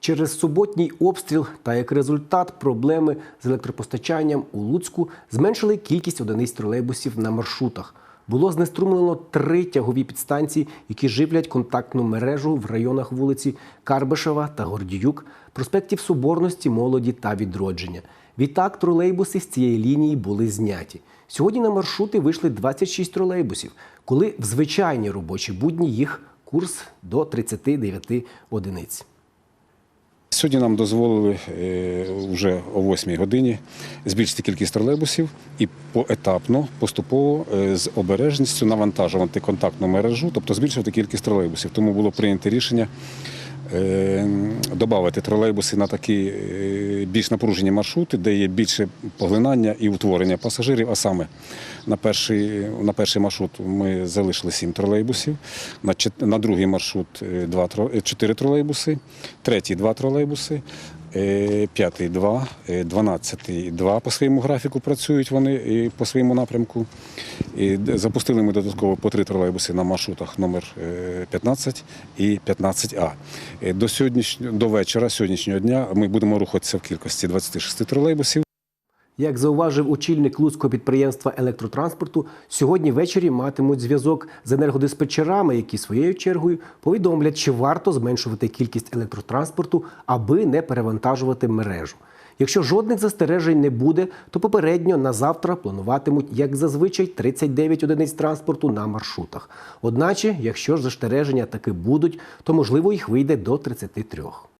Через суботній обстріл та як результат проблеми з електропостачанням у Луцьку зменшили кількість одиниць тролейбусів на маршрутах. Було знеструмлено три тягові підстанції, які живлять контактну мережу в районах вулиці Карбишева та Гордіюк, проспектів Соборності, Молоді та Відродження. Відтак тролейбуси з цієї лінії були зняті. Сьогодні на маршрути вийшли 26 тролейбусів, коли в звичайні робочі будні їх курс до 39 одиниць. Сьогодні нам дозволили е, вже о 8 годині збільшити кількість тролейбусів і поетапно, поступово е, з обережністю навантажувати контактну мережу, тобто збільшувати кількість тролейбусів. Тому було прийнято рішення додати тролейбуси на такі е, більш напружені маршрути, де є більше поглинання і утворення пасажирів. А саме на перший, на перший маршрут ми залишили сім тролейбусів, на, на другий маршрут 2, 4 тролейбуси, третій два тролейбуси. Е, П'ятий два, е, дванадцятий два по своєму графіку працюють вони і по своєму напрямку. І запустили ми додатково по три тролейбуси на маршрутах номер е, 15 і 15А. Е, До сьогоднішнього до вечора сьогоднішнього дня ми будемо рухатися в кількості 26 тролейбусів. Як зауважив очільник Луцького підприємства електротранспорту, сьогодні ввечері матимуть зв'язок з енергодиспетчерами, які своєю чергою повідомлять, чи варто зменшувати кількість електротранспорту, аби не перевантажувати мережу. Якщо жодних застережень не буде, то попередньо на завтра плануватимуть, як зазвичай, 39 одиниць транспорту на маршрутах. Одначе, якщо ж застереження таки будуть, то можливо їх вийде до 33.